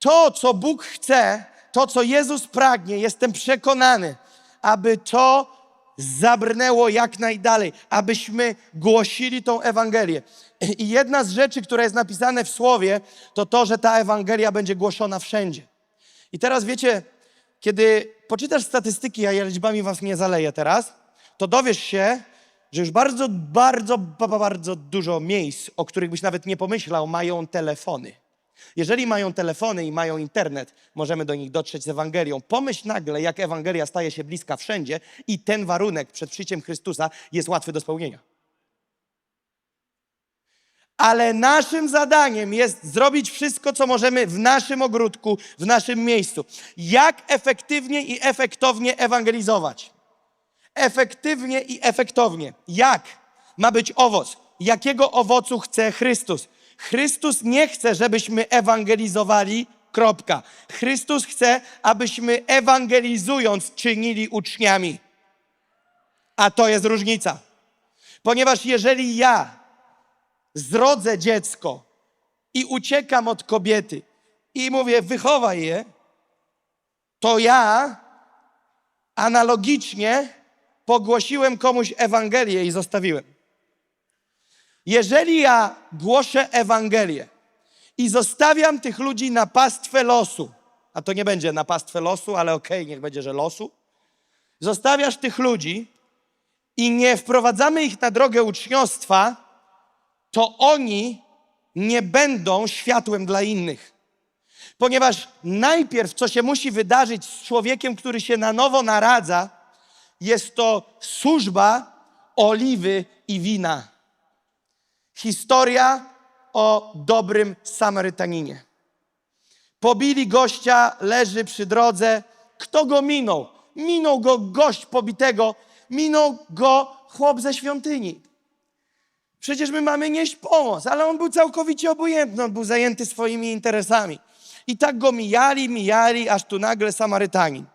to, co Bóg chce, to, co Jezus pragnie, jestem przekonany, aby to zabrnęło jak najdalej, abyśmy głosili tą Ewangelię. I jedna z rzeczy, która jest napisane w Słowie, to to, że ta Ewangelia będzie głoszona wszędzie. I teraz wiecie, kiedy poczytasz statystyki, a ja liczbami was nie zaleję teraz, to dowiesz się, że już bardzo, bardzo, ba- ba- bardzo dużo miejsc, o których byś nawet nie pomyślał, mają telefony. Jeżeli mają telefony i mają internet, możemy do nich dotrzeć z Ewangelią. Pomyśl nagle, jak Ewangelia staje się bliska wszędzie i ten warunek przed przyjściem Chrystusa jest łatwy do spełnienia. Ale naszym zadaniem jest zrobić wszystko, co możemy w naszym ogródku, w naszym miejscu. Jak efektywnie i efektownie ewangelizować? Efektywnie i efektownie. Jak ma być owoc? Jakiego owocu chce Chrystus? Chrystus nie chce, żebyśmy ewangelizowali, kropka. Chrystus chce, abyśmy ewangelizując czynili uczniami. A to jest różnica. Ponieważ jeżeli ja zrodzę dziecko i uciekam od kobiety i mówię, wychowaj je, to ja analogicznie pogłosiłem komuś Ewangelię i zostawiłem. Jeżeli ja głoszę Ewangelię i zostawiam tych ludzi na pastwę losu, a to nie będzie na pastwę losu, ale okej, niech będzie, że losu, zostawiasz tych ludzi i nie wprowadzamy ich na drogę uczniostwa, to oni nie będą światłem dla innych. Ponieważ najpierw, co się musi wydarzyć z człowiekiem, który się na nowo naradza, jest to służba oliwy i wina. Historia o dobrym Samarytaninie. Pobili gościa, leży przy drodze. Kto go minął? Minął go gość pobitego, minął go chłop ze świątyni. Przecież my mamy nieść pomoc, ale on był całkowicie obojętny, on był zajęty swoimi interesami. I tak go mijali, mijali, aż tu nagle Samarytanin.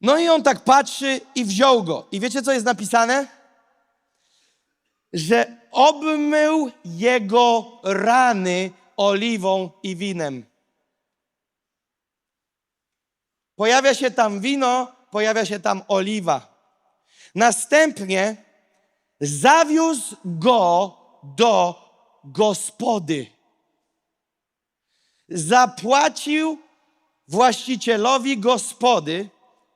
No i on tak patrzy i wziął go. I wiecie, co jest napisane? Że obmył jego rany oliwą i winem. Pojawia się tam wino, pojawia się tam oliwa. Następnie zawiózł go do gospody. Zapłacił właścicielowi gospody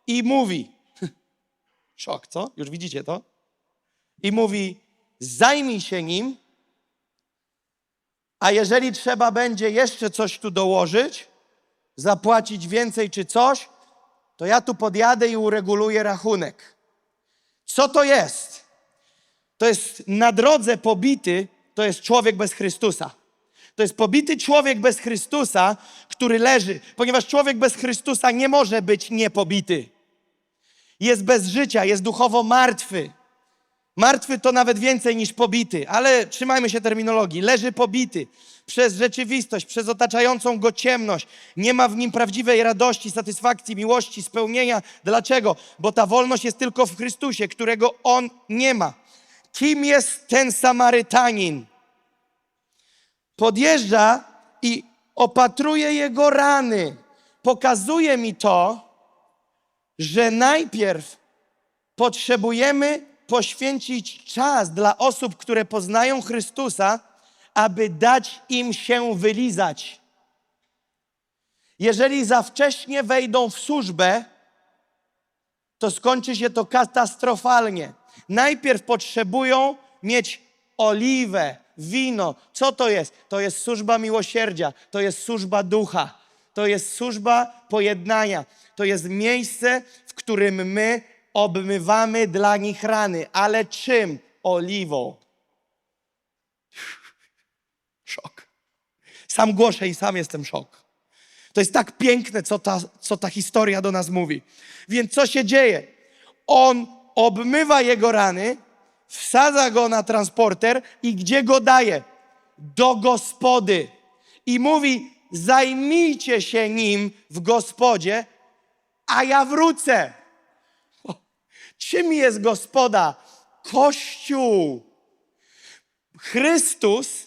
i mówi, szok, co? Już widzicie to? I mówi, zajmij się nim, a jeżeli trzeba będzie jeszcze coś tu dołożyć, zapłacić więcej czy coś, to ja tu podjadę i ureguluję rachunek. Co to jest? To jest na drodze pobity, to jest człowiek bez Chrystusa. To jest pobity człowiek bez Chrystusa, który leży, ponieważ człowiek bez Chrystusa nie może być niepobity. Jest bez życia, jest duchowo martwy. Martwy to nawet więcej niż pobity, ale trzymajmy się terminologii. Leży pobity przez rzeczywistość, przez otaczającą go ciemność. Nie ma w nim prawdziwej radości, satysfakcji, miłości, spełnienia. Dlaczego? Bo ta wolność jest tylko w Chrystusie, którego on nie ma. Kim jest ten Samarytanin? Podjeżdża i opatruje jego rany. Pokazuje mi to, że najpierw potrzebujemy poświęcić czas dla osób, które poznają Chrystusa, aby dać im się wylizać. Jeżeli za wcześnie wejdą w służbę, to skończy się to katastrofalnie. Najpierw potrzebują mieć oliwę, wino. Co to jest? To jest służba miłosierdzia, to jest służba ducha, to jest służba pojednania, to jest miejsce, w którym my obmywamy dla nich rany. Ale czym? Oliwą. Szok. Sam głoszę i sam jestem szok. To jest tak piękne, co ta, co ta historia do nas mówi. Więc co się dzieje? On obmywa jego rany, wsadza go na transporter i gdzie go daje? Do gospody. I mówi: Zajmijcie się nim w gospodzie, a ja wrócę. Czym jest gospoda? Kościół. Chrystus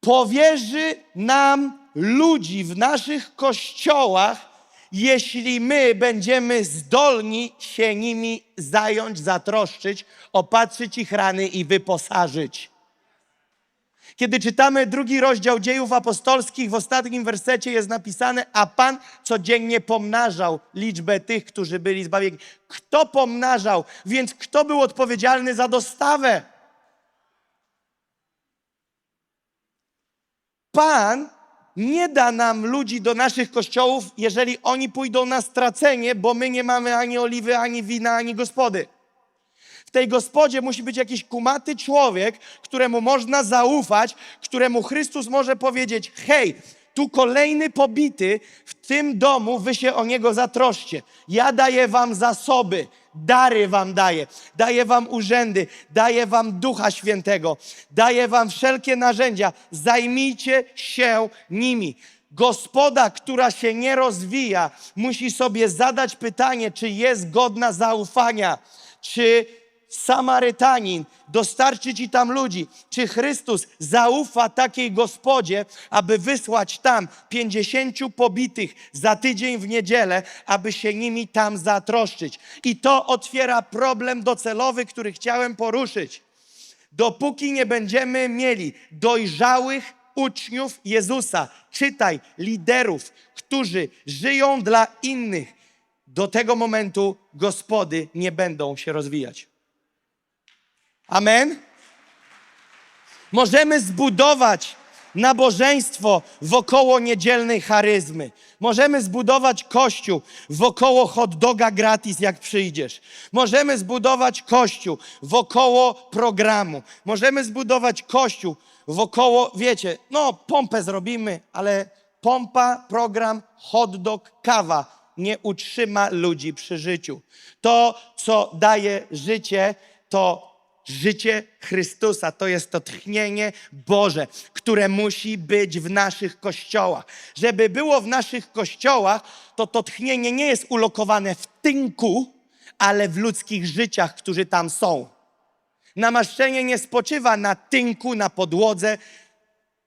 powierzy nam ludzi w naszych kościołach, jeśli my będziemy zdolni się nimi zająć, zatroszczyć, opatrzyć ich rany i wyposażyć. Kiedy czytamy drugi rozdział dziejów apostolskich, w ostatnim wersecie jest napisane, a Pan codziennie pomnażał liczbę tych, którzy byli zbawieni. Kto pomnażał? Więc kto był odpowiedzialny za dostawę? Pan nie da nam ludzi do naszych kościołów, jeżeli oni pójdą na stracenie, bo my nie mamy ani oliwy, ani wina, ani gospody. Tej gospodzie musi być jakiś kumaty człowiek, któremu można zaufać, któremu Chrystus może powiedzieć: Hej, tu kolejny pobity, w tym domu wy się o niego zatroszcie. Ja daję wam zasoby, dary wam daję, daję wam urzędy, daję wam Ducha Świętego, daję wam wszelkie narzędzia. Zajmijcie się nimi. Gospoda, która się nie rozwija, musi sobie zadać pytanie, czy jest godna zaufania, czy Samarytanin dostarczy ci tam ludzi. Czy Chrystus zaufa takiej gospodzie, aby wysłać tam pięćdziesięciu pobitych za tydzień w niedzielę, aby się nimi tam zatroszczyć? I to otwiera problem docelowy, który chciałem poruszyć. Dopóki nie będziemy mieli dojrzałych uczniów Jezusa, czytaj, liderów, którzy żyją dla innych, do tego momentu gospody nie będą się rozwijać. Amen? Możemy zbudować nabożeństwo wokoło niedzielnej charyzmy. Możemy zbudować kościół wokoło hot doga gratis, jak przyjdziesz. Możemy zbudować kościół wokoło programu. Możemy zbudować kościół wokoło, wiecie, no pompę zrobimy, ale pompa, program, hot dog, kawa nie utrzyma ludzi przy życiu. To, co daje życie, to Życie Chrystusa to jest to tchnienie Boże, które musi być w naszych kościołach. Żeby było w naszych kościołach, to to tchnienie nie jest ulokowane w tynku, ale w ludzkich życiach, którzy tam są. Namaszczenie nie spoczywa na tynku, na podłodze,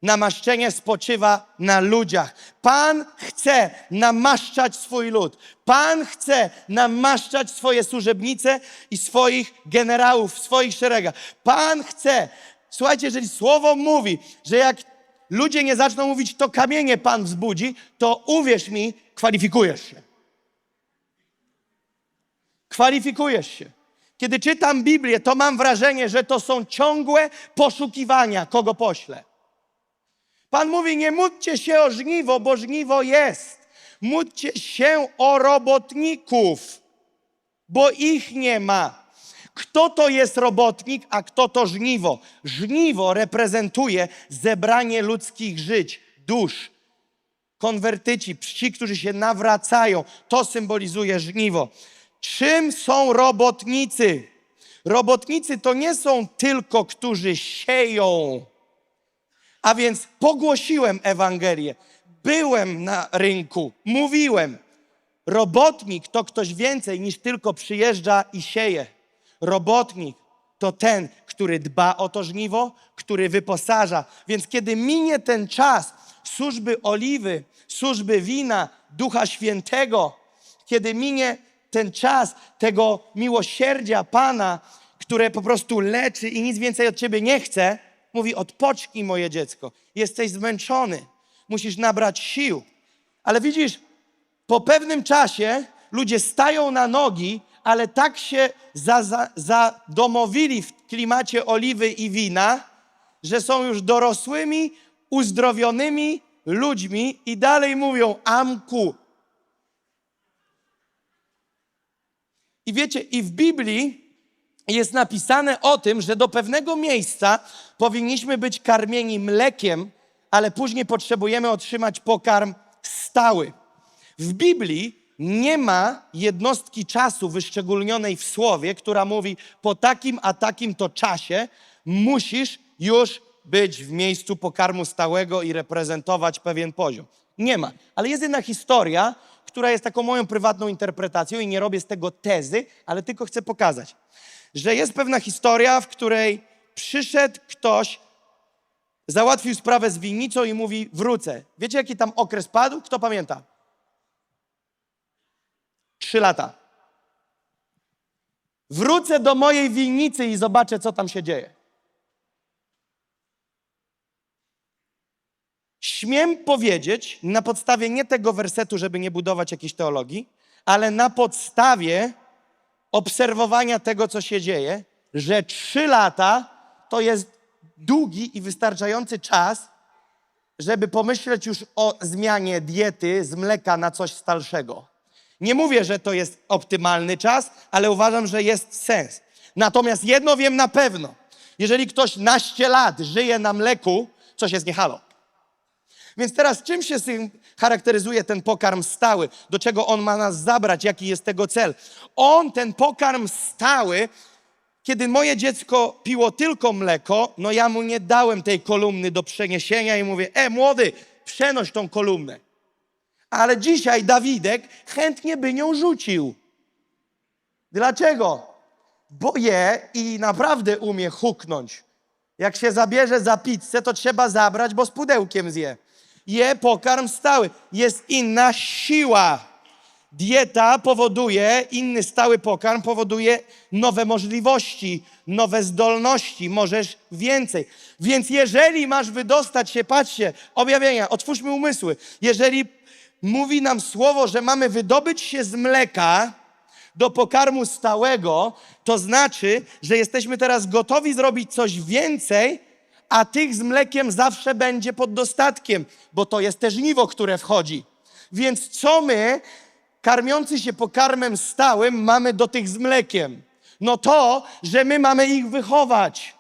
namaszczenie spoczywa na ludziach. Pan chce namaszczać swój lud. Pan chce namaszczać swoje służebnice i swoich generałów w swoich szeregach. Pan chce. Słuchajcie, jeżeli słowo mówi, że jak ludzie nie zaczną mówić, to kamienie Pan wzbudzi, to uwierz mi, kwalifikujesz się. Kwalifikujesz się. Kiedy czytam Biblię, to mam wrażenie, że to są ciągłe poszukiwania, kogo pośle. Pan mówi: Nie módlcie się o żniwo, bo żniwo jest. Módlcie się o robotników, bo ich nie ma. Kto to jest robotnik, a kto to żniwo? Żniwo reprezentuje zebranie ludzkich żyć, dusz. Konwertyci, ci, którzy się nawracają, to symbolizuje żniwo. Czym są robotnicy? Robotnicy to nie są tylko, którzy sieją, a więc pogłosiłem Ewangelię, byłem na rynku, mówiłem. Robotnik to ktoś więcej niż tylko przyjeżdża i sieje. Robotnik to ten, który dba o to żniwo, który wyposaża. Więc kiedy minie ten czas służby oliwy, służby wina, Ducha Świętego, kiedy minie ten czas tego miłosierdzia Pana, które po prostu leczy i nic więcej od ciebie nie chce, mówi: Odpocznij, moje dziecko, jesteś zmęczony, musisz nabrać sił. Ale widzisz, po pewnym czasie ludzie stają na nogi, ale tak się zadomowili za, za w klimacie oliwy i wina, że są już dorosłymi, uzdrowionymi ludźmi i dalej mówią amku. I wiecie, i w Biblii jest napisane o tym, że do pewnego miejsca powinniśmy być karmieni mlekiem, ale później potrzebujemy otrzymać pokarm stały. W Biblii nie ma jednostki czasu wyszczególnionej w słowie, która mówi po takim a takim to czasie musisz już być w miejscu pokarmu stałego i reprezentować pewien poziom. Nie ma. Ale jest jedna historia, która jest taką moją prywatną interpretacją i nie robię z tego tezy, ale tylko chcę pokazać że jest pewna historia, w której przyszedł ktoś załatwił sprawę z winnicą i mówi: Wrócę. Wiecie, jaki tam okres padł? Kto pamięta? Trzy lata. Wrócę do mojej winnicy i zobaczę, co tam się dzieje. Śmiem powiedzieć na podstawie nie tego wersetu, żeby nie budować jakiejś teologii, ale na podstawie obserwowania tego, co się dzieje, że trzy lata to jest długi i wystarczający czas, żeby pomyśleć już o zmianie diety z mleka na coś stalszego. Nie mówię, że to jest optymalny czas, ale uważam, że jest sens. Natomiast jedno wiem na pewno. Jeżeli ktoś naście lat żyje na mleku, coś jest nie halo. Więc teraz czym się charakteryzuje ten pokarm stały? Do czego on ma nas zabrać? Jaki jest tego cel? On, ten pokarm stały, kiedy moje dziecko piło tylko mleko, no ja mu nie dałem tej kolumny do przeniesienia i mówię, e młody, przenoś tą kolumnę. Ale dzisiaj Dawidek chętnie by nią rzucił. Dlaczego? Bo je i naprawdę umie huknąć. Jak się zabierze za pizzę, to trzeba zabrać, bo z pudełkiem zje. Je pokarm stały. Jest inna siła. Dieta powoduje, inny stały pokarm powoduje nowe możliwości, nowe zdolności, możesz więcej. Więc jeżeli masz wydostać się, patrzcie, objawienia, otwórzmy umysły. Jeżeli mówi nam słowo, że mamy wydobyć się z mleka do pokarmu stałego, to znaczy, że jesteśmy teraz gotowi zrobić coś więcej, a tych z mlekiem zawsze będzie pod dostatkiem, bo to jest też żniwo, które wchodzi. Więc co my, karmiący się pokarmem stałym, mamy do tych z mlekiem? No to, że my mamy ich wychować.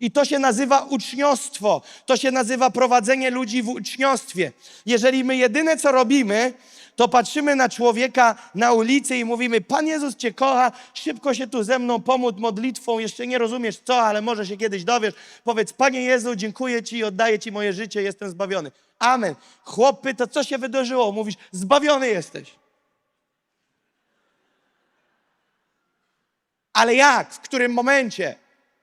I to się nazywa uczniostwo. To się nazywa prowadzenie ludzi w uczniostwie. Jeżeli my jedyne co robimy, to patrzymy na człowieka na ulicy i mówimy: Pan Jezus Cię kocha, szybko się tu ze mną pomódl modlitwą, jeszcze nie rozumiesz co, ale może się kiedyś dowiesz. Powiedz: Panie Jezu, dziękuję Ci i oddaję Ci moje życie, jestem zbawiony. Amen. Chłop pyta, co się wydarzyło? Mówisz: Zbawiony jesteś. Ale jak? W którym momencie?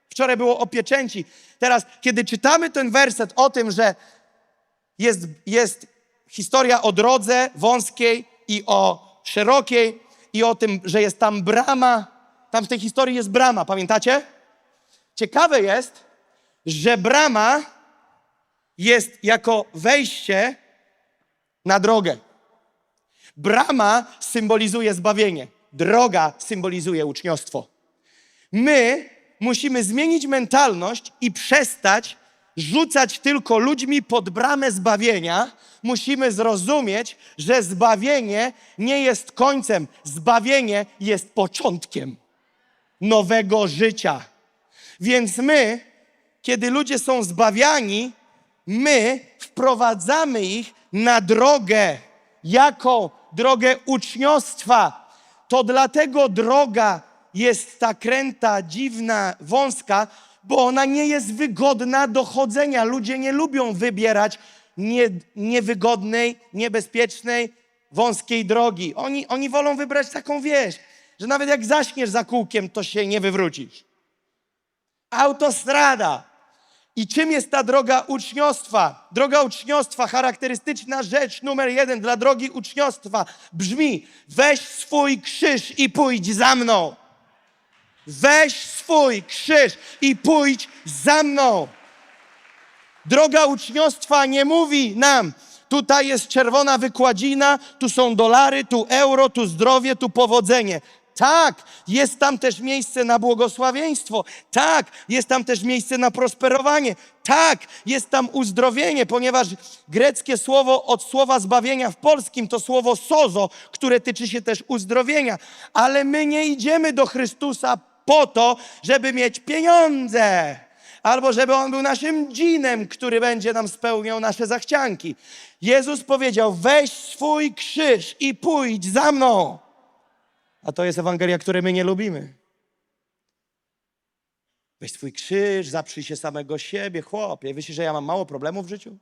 Wczoraj było o pieczęci. Teraz, kiedy czytamy ten werset o tym, że jest, jest historia o drodze wąskiej i o szerokiej, i o tym, że jest tam brama. Tam w tej historii jest brama, pamiętacie? Ciekawe jest, że brama jest jako wejście na drogę. Brama symbolizuje zbawienie, droga symbolizuje uczniostwo. My musimy zmienić mentalność i przestać rzucać tylko ludźmi pod bramę zbawienia. Musimy zrozumieć, że zbawienie nie jest końcem, zbawienie jest początkiem nowego życia. Więc my, kiedy ludzie są zbawiani, my wprowadzamy ich na drogę. Jaką? Drogę uczniostwa. To dlatego droga jest ta kręta, dziwna, wąska, bo ona nie jest wygodna do chodzenia. Ludzie nie lubią wybierać nie, niewygodnej, niebezpiecznej, wąskiej drogi. Oni, oni wolą wybrać taką wieś, że nawet jak zaśniesz za kółkiem, to się nie wywrócisz. Autostrada. I czym jest ta droga uczniostwa? Droga uczniostwa, charakterystyczna rzecz numer jeden dla drogi uczniostwa brzmi: weź swój krzyż i pójdź za mną. Weź swój krzyż i pójdź za mną. Droga uczniostwa nie mówi nam, tutaj jest czerwona wykładzina, tu są dolary, tu euro, tu zdrowie, tu powodzenie. Tak, jest tam też miejsce na błogosławieństwo. Tak, jest tam też miejsce na prosperowanie. Tak, jest tam uzdrowienie, ponieważ greckie słowo od słowa zbawienia w polskim to słowo sozo, które tyczy się też uzdrowienia. Ale my nie idziemy do Chrystusa po to, żeby mieć pieniądze, albo żeby On był naszym dżinem, który będzie nam spełniał nasze zachcianki. Jezus powiedział: weź swój krzyż i pójdź za mną. A to jest Ewangelia, której my nie lubimy. Weź swój krzyż, zaprzyj się samego siebie, chłopie. Myślisz, że ja mam mało problemów w życiu?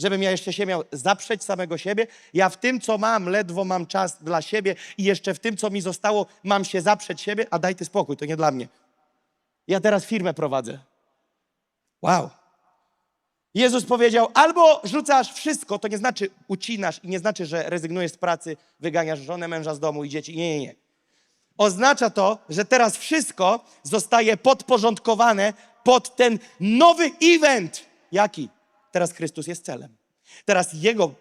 Żebym ja jeszcze się miał zaprzeć samego siebie? Ja w tym, co mam, ledwo mam czas dla siebie i jeszcze w tym, co mi zostało, mam się zaprzeć siebie? A daj ty spokój, to nie dla mnie. Ja teraz firmę prowadzę. Wow. Jezus powiedział, albo rzucasz wszystko, to nie znaczy ucinasz i nie znaczy, że rezygnujesz z pracy, wyganiasz żonę, męża z domu i dzieci. Nie, nie, nie. Oznacza to, że teraz wszystko zostaje podporządkowane pod ten nowy event. Jaki? Teraz Chrystus jest celem. Teraz Jego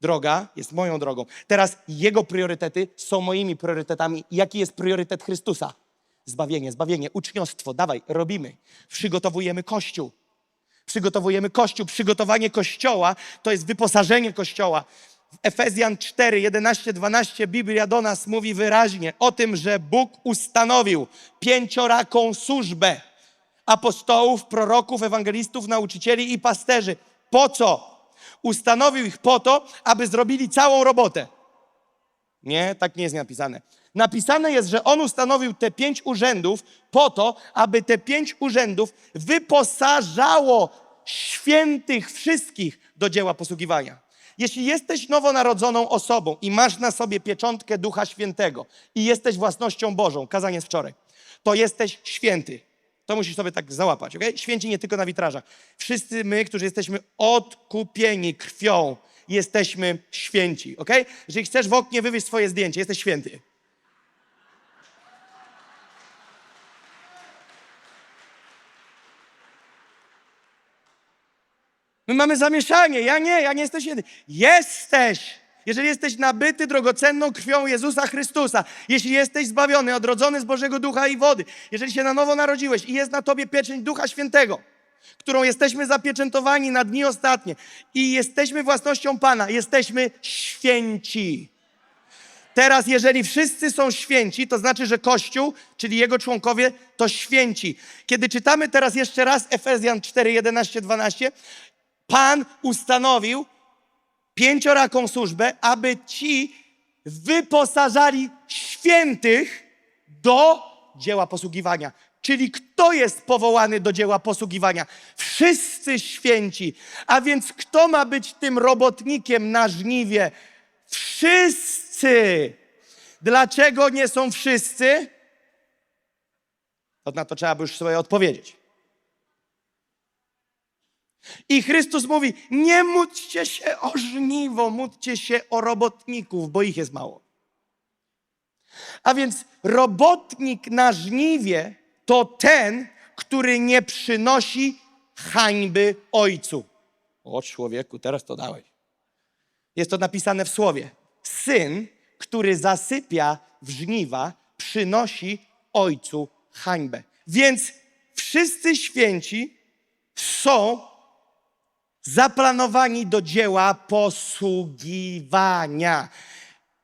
droga jest moją drogą. Teraz Jego priorytety są moimi priorytetami. Jaki jest priorytet Chrystusa? Zbawienie, zbawienie, uczniostwo. Dawaj, robimy. Przygotowujemy Kościół. Przygotowujemy Kościół. Przygotowanie Kościoła to jest wyposażenie Kościoła. W Efezjan 4, 11, 12 Biblia do nas mówi wyraźnie o tym, że Bóg ustanowił pięcioraką służbę apostołów, proroków, ewangelistów, nauczycieli i pasterzy. Po co? Ustanowił ich po to, aby zrobili całą robotę. Nie, tak nie jest napisane. Napisane jest, że on ustanowił te pięć urzędów po to, aby te pięć urzędów wyposażało świętych wszystkich do dzieła posługiwania. Jeśli jesteś nowonarodzoną osobą i masz na sobie pieczątkę Ducha Świętego i jesteś własnością Bożą, kazanie z wczoraj, to jesteś święty. To musisz sobie tak załapać, ok? Święci nie tylko na witrażach. Wszyscy my, którzy jesteśmy odkupieni krwią, jesteśmy święci, ok? Jeżeli chcesz w oknie wywieźć swoje zdjęcie, jesteś święty. My mamy zamieszanie. Ja nie, ja nie jestem święty. Jesteś! Jeżeli jesteś nabyty drogocenną krwią Jezusa Chrystusa, jeśli jesteś zbawiony, odrodzony z Bożego Ducha i wody, jeżeli się na nowo narodziłeś i jest na tobie pieczęć Ducha Świętego, którą jesteśmy zapieczętowani na dni ostatnie i jesteśmy własnością Pana, jesteśmy święci. Teraz, jeżeli wszyscy są święci, to znaczy, że Kościół, czyli jego członkowie, to święci. Kiedy czytamy teraz jeszcze raz Efezjan 4, 11, 12, Pan ustanowił pięcioraką służbę, aby ci wyposażali świętych do dzieła posługiwania. Czyli kto jest powołany do dzieła posługiwania? Wszyscy święci. A więc kto ma być tym robotnikiem na żniwie? Wszyscy. Dlaczego nie są wszyscy? To na to trzeba by już sobie odpowiedzieć. I Chrystus mówi: Nie módlcie się o żniwo, módlcie się o robotników, bo ich jest mało. A więc robotnik na żniwie to ten, który nie przynosi hańby ojcu. O człowieku, teraz to dałeś. Jest to napisane w słowie. Syn, który zasypia w żniwa, przynosi ojcu hańbę. Więc wszyscy święci są zaplanowani do dzieła posługiwania.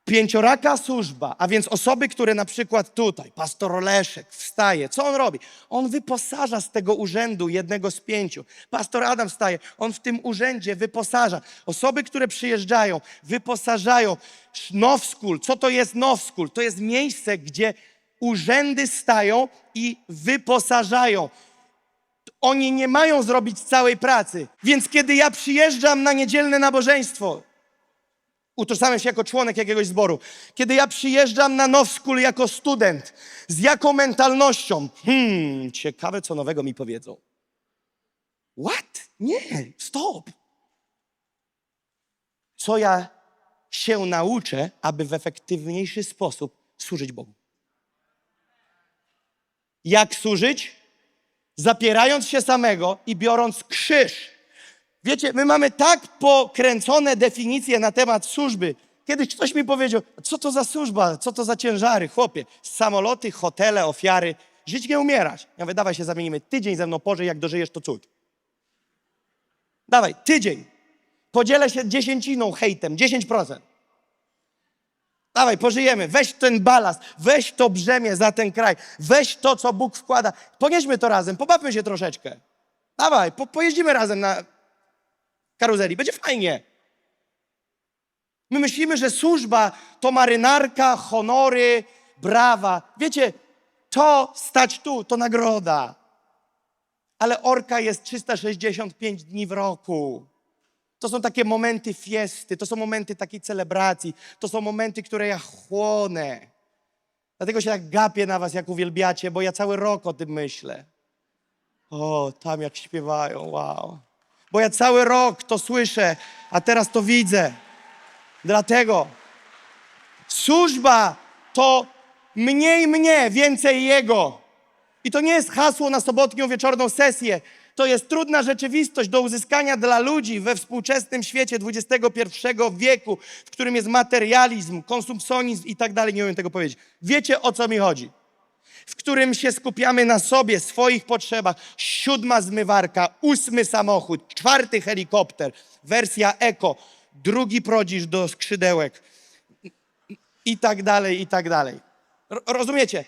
Pięcioraka służba, a więc osoby, które na przykład tutaj, pastor Oleszek wstaje, co on robi? On wyposaża z tego urzędu jednego z pięciu. Pastor Adam wstaje, on w tym urzędzie wyposaża. Osoby, które przyjeżdżają, wyposażają. Now School, co to jest Now School? To jest miejsce, gdzie urzędy stają i wyposażają oni nie mają zrobić całej pracy. Więc kiedy ja przyjeżdżam na niedzielne nabożeństwo, utożsamiam się jako członek jakiegoś zboru, kiedy ja przyjeżdżam na Now School jako student, z jaką mentalnością? Hmm, ciekawe, co nowego mi powiedzą. What? Nie, stop. Co ja się nauczę, aby w efektywniejszy sposób służyć Bogu? Jak służyć? Zapierając się samego i biorąc krzyż. Wiecie, my mamy tak pokręcone definicje na temat służby. Kiedyś ktoś mi powiedział, co to za służba, co to za ciężary, chłopie, samoloty, hotele, ofiary, żyć nie umierać. Ja mówię, dawaj się zamienimy, tydzień ze mną pożyj, jak dożyjesz to cud. Dawaj, tydzień. Podzielę się dziesięciną hejtem, 10%. Dawaj, pożyjemy. Weź ten balast, weź to brzemię za ten kraj, weź to, co Bóg wkłada. Ponieśmy to razem, pobawmy się troszeczkę. Dawaj, po, pojeździmy razem na karuzeli, będzie fajnie. My myślimy, że służba to marynarka, honory, brawa. Wiecie, to stać tu, to nagroda. Ale orka jest 365 dni w roku. To są takie momenty fiesty, to są momenty takiej celebracji, to są momenty, które ja chłonę. Dlatego się tak gapię na was, jak uwielbiacie, bo ja cały rok o tym myślę. O, tam jak śpiewają, wow. bo ja cały rok to słyszę, a teraz to widzę. Dlatego służba to mniej mnie, więcej Jego. I to nie jest hasło na sobotnią wieczorną sesję. To jest trudna rzeczywistość do uzyskania dla ludzi we współczesnym świecie XXI wieku, w którym jest materializm, konsumpcjonizm i tak dalej. Nie umiem tego powiedzieć. Wiecie o co mi chodzi? W którym się skupiamy na sobie, swoich potrzebach. Siódma zmywarka, ósmy samochód, czwarty helikopter, wersja eko, drugi prodzisz do skrzydełek i tak dalej, i tak dalej. Ro- Rozumiecie?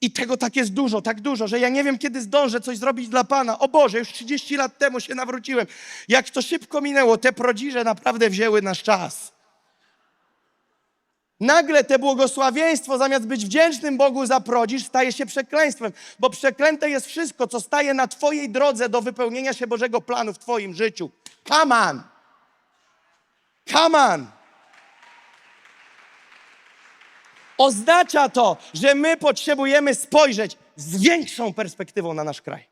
I tego tak jest dużo, tak dużo, że ja nie wiem, kiedy zdążę coś zrobić dla Pana. O Boże, już 30 lat temu się nawróciłem. Jak to szybko minęło, te prodziże naprawdę wzięły nasz czas. Nagle te błogosławieństwo, zamiast być wdzięcznym Bogu za prodzisz, staje się przekleństwem, bo przeklęte jest wszystko, co staje na Twojej drodze do wypełnienia się Bożego planu w Twoim życiu. Come on! Come on! Oznacza to, że my potrzebujemy spojrzeć z większą perspektywą na nasz kraj.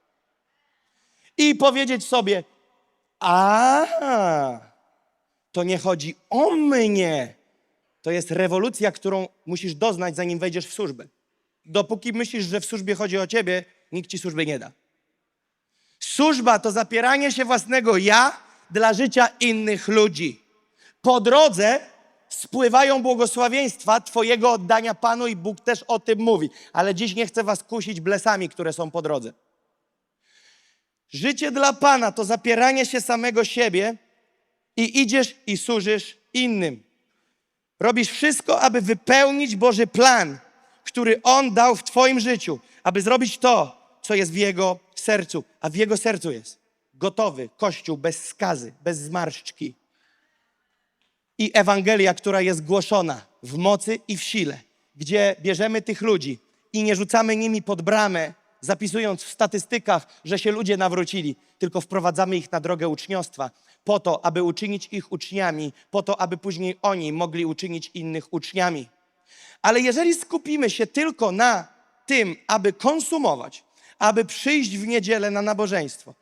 I powiedzieć sobie, a to nie chodzi o mnie. To jest rewolucja, którą musisz doznać, zanim wejdziesz w służbę. Dopóki myślisz, że w służbie chodzi o ciebie, nikt ci służby nie da. Służba to zapieranie się własnego ja dla życia innych ludzi. Po drodze spływają błogosławieństwa Twojego oddania Panu i Bóg też o tym mówi. Ale dziś nie chcę Was kusić blesami, które są po drodze. Życie dla Pana to zapieranie się samego siebie i idziesz i służysz innym. Robisz wszystko, aby wypełnić Boży plan, który On dał w Twoim życiu, aby zrobić to, co jest w Jego sercu. A w Jego sercu jest gotowy Kościół bez skazy, bez zmarszczki. I Ewangelia, która jest głoszona w mocy i w sile, gdzie bierzemy tych ludzi i nie rzucamy nimi pod bramę, zapisując w statystykach, że się ludzie nawrócili, tylko wprowadzamy ich na drogę uczniostwa, po to, aby uczynić ich uczniami, po to, aby później oni mogli uczynić innych uczniami. Ale jeżeli skupimy się tylko na tym, aby konsumować, aby przyjść w niedzielę na nabożeństwo,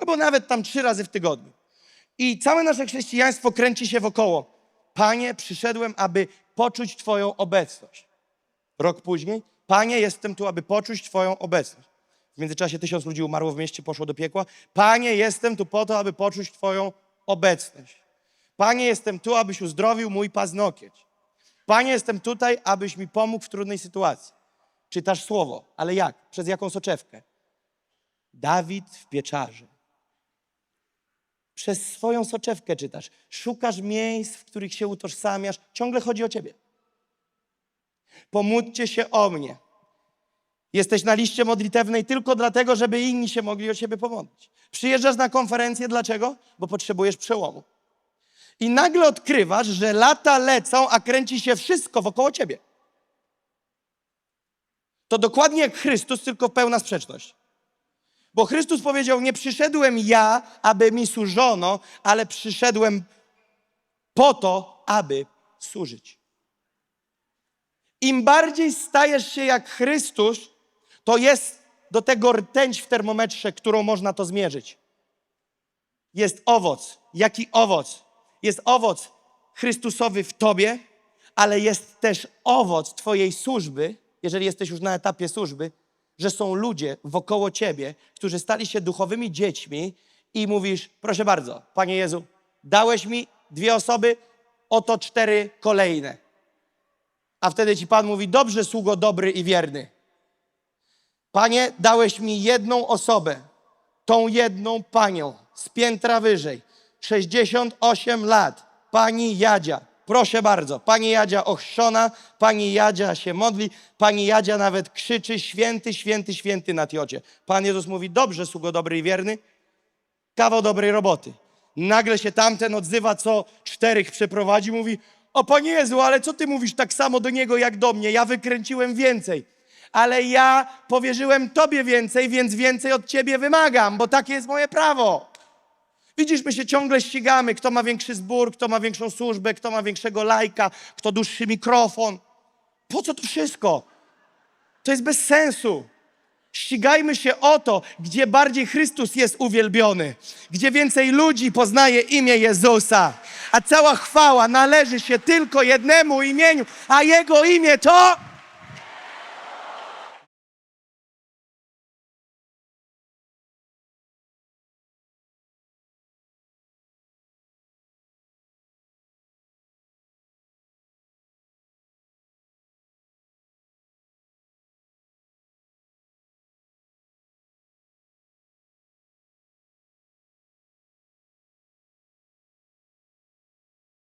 albo nawet tam trzy razy w tygodniu, i całe nasze chrześcijaństwo kręci się wokoło. Panie, przyszedłem, aby poczuć Twoją obecność. Rok później, Panie, jestem tu, aby poczuć Twoją obecność. W międzyczasie tysiąc ludzi umarło w mieście, poszło do piekła. Panie, jestem tu po to, aby poczuć Twoją obecność. Panie, jestem tu, abyś uzdrowił mój paznokieć. Panie, jestem tutaj, abyś mi pomógł w trudnej sytuacji. Czytasz słowo, ale jak? Przez jaką soczewkę? Dawid w pieczarze. Przez swoją soczewkę czytasz. Szukasz miejsc, w których się utożsamiasz. Ciągle chodzi o ciebie. Pomódźcie się o mnie. Jesteś na liście modlitewnej tylko dlatego, żeby inni się mogli o ciebie pomodlić. Przyjeżdżasz na konferencję, dlaczego? Bo potrzebujesz przełomu. I nagle odkrywasz, że lata lecą, a kręci się wszystko wokoło ciebie. To dokładnie jak Chrystus, tylko pełna sprzeczność. Bo Chrystus powiedział: Nie przyszedłem ja, aby mi służono, ale przyszedłem po to, aby służyć. Im bardziej stajesz się jak Chrystus, to jest do tego rtęć w termometrze, którą można to zmierzyć. Jest owoc. Jaki owoc? Jest owoc Chrystusowy w tobie, ale jest też owoc Twojej służby, jeżeli jesteś już na etapie służby, że są ludzie wokoło Ciebie, którzy stali się duchowymi dziećmi i mówisz, proszę bardzo, Panie Jezu, dałeś mi dwie osoby, oto cztery kolejne. A wtedy Ci Pan mówi, dobrze, sługo dobry i wierny. Panie, dałeś mi jedną osobę, tą jedną panią z piętra wyżej, 68 lat, pani Jadzia. Proszę bardzo, pani Jadzia ochrzczona, pani Jadzia się modli, pani Jadzia nawet krzyczy święty, święty, święty na Tiocie. Pan Jezus mówi, dobrze, sługo dobry i wierny, kawał dobrej roboty. Nagle się tamten odzywa, co czterech przeprowadzi, mówi, o Panie Jezu, ale co Ty mówisz tak samo do Niego jak do mnie? Ja wykręciłem więcej. Ale ja powierzyłem Tobie więcej, więc więcej od Ciebie wymagam, bo takie jest moje prawo. Widzisz, my się ciągle ścigamy, kto ma większy zbór, kto ma większą służbę, kto ma większego lajka, kto dłuższy mikrofon. Po co to wszystko? To jest bez sensu. Ścigajmy się o to, gdzie bardziej Chrystus jest uwielbiony, gdzie więcej ludzi poznaje imię Jezusa, a cała chwała należy się tylko jednemu imieniu, a Jego imię to.